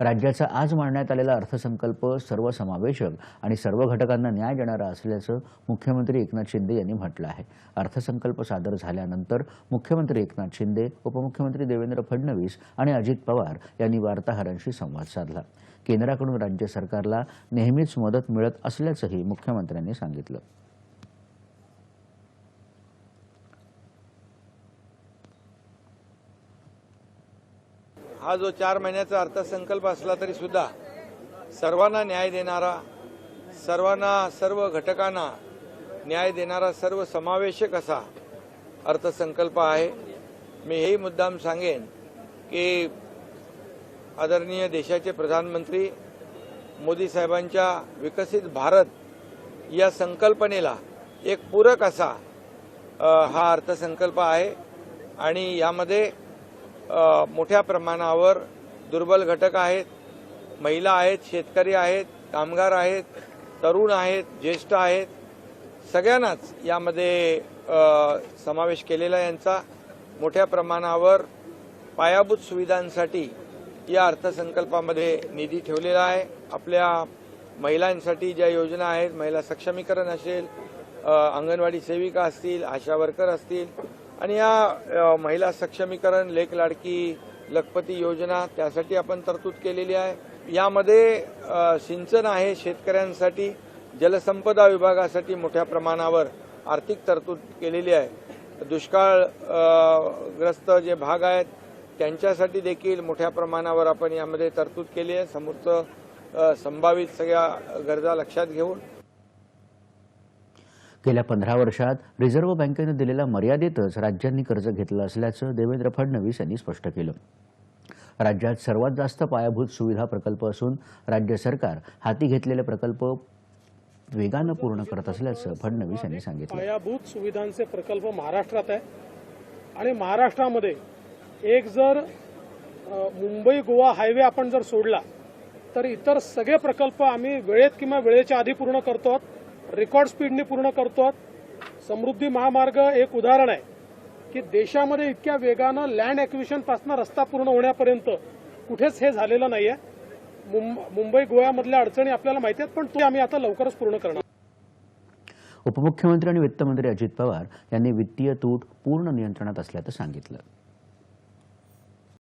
राज्याचा आज मांडण्यात आलेला अर्थसंकल्प सर्वसमावेशक आणि सर्व घटकांना न्याय देणारा असल्याचं मुख्यमंत्री एकनाथ शिंदे यांनी म्हटलं आहे. अर्थसंकल्प सादर झाल्यानंतर मुख्यमंत्री एकनाथ शिंदे उपमुख्यमंत्री देवेंद्र फडणवीस आणि अजित पवार यांनी वार्ताहरांशी संवाद साधला. केंद्राकडून राज्य सरकारला नेहमीच मदत मिळत असल्याचंही मुख्यमंत्र्यांनी सांगितलं. हा जो चार महिन्याचा अर्थसंकल्प असला तरी सुद्धा सर्वांना न्याय देणारा सर्वांना सर्व घटकांना न्याय देणारा सर्व समावेशक असा अर्थसंकल्प आहे. मी हेही मुद्दाम सांगेन की आदरणीय देशाचे प्रधानमंत्री मोदी साहेबांच्या विकसित भारत या संकल्पनेला एक पूरक असा हा अर्थसंकल्प आहे. आणि यामध्ये मोठ्या प्रमाणावर दुर्बल घटक आहेत. महिला आहेत शेतकरी आहेत कामगार आहेत तरुण आहेत ज्येष्ठ आहेत. सगळ्यांनाच यामध्ये समावेश केलेला यांचा. मोठ्या प्रमाणावर पायाभूत सुविधांसाठी या अर्थसंकल्पामध्ये निधी ठेवलेला आहे. आपल्या महिलांसाठी ज्या योजना आहेत महिला सक्षमीकरण असेल अंगणवाडी सेविका असतील आशा वर्कर असतील आणि या महिला सक्षमीकरण लेख लाडकी लखपती योजना त्यासाठी आपण तरतूद केलेली आहे. यामध्ये सिंचन आहे शेतकऱ्यांसाठी जलसंपदा विभागासाठी मोठ्या प्रमाणावर आर्थिक तरतूद केलेली आहे. दुष्काळ ग्रस्त जे भाग आहेत त्यांच्यासाठी देखील मोठ्या प्रमाणावर आपण यामध्ये तरतूद केली आहे. समोरचं संभावित सगळ्या गरजा लक्षात घेऊन गेल्या पंधरा वर्षात रिझर्व्ह बँकेनं दिलेल्या मर्यादेतच राज्यांनी कर्ज घेतलं असल्याचं देवेंद्र फडणवीस यांनी स्पष्ट केलं. राज्यात सर्वात जास्त पायाभूत सुविधा प्रकल्प असून राज्य सरकार हाती घेतलेले प्रकल्प वेगानं पूर्ण करत असल्याचं फडणवीस यांनी सांगितलं. पायाभूत सुविधांचे प्रकल्प महाराष्ट्रात आहे. आणि महाराष्ट्रामध्ये एक जर मुंबई गोवा हायवे आपण जर सोडला तर इतर सगळे प्रकल्प आम्ही वेळेत किंवा वेळेच्या आधी पूर्ण करतो रेकॉर्ड स्पीडने पूर्ण करतो समृद्धी महामार्ग एक उदाहरण आहे की देशामध्ये इतक्या वेगानं लँड अॅक्विशनपासून रस्ता पूर्ण होण्यापर्यंत कुठेच हे झालेलं नाहीये. मुंब- मुंबई गोव्यामधल्या अडचणी आपल्याला माहिती आहेत पण ते आम्ही आता लवकरच पूर्ण करणार. उपमुख्यमंत्री आणि वित्तमंत्री अजित पवार यांनी वित्तीय तूट पूर्ण नियंत्रणात असल्याचं सांगितलं.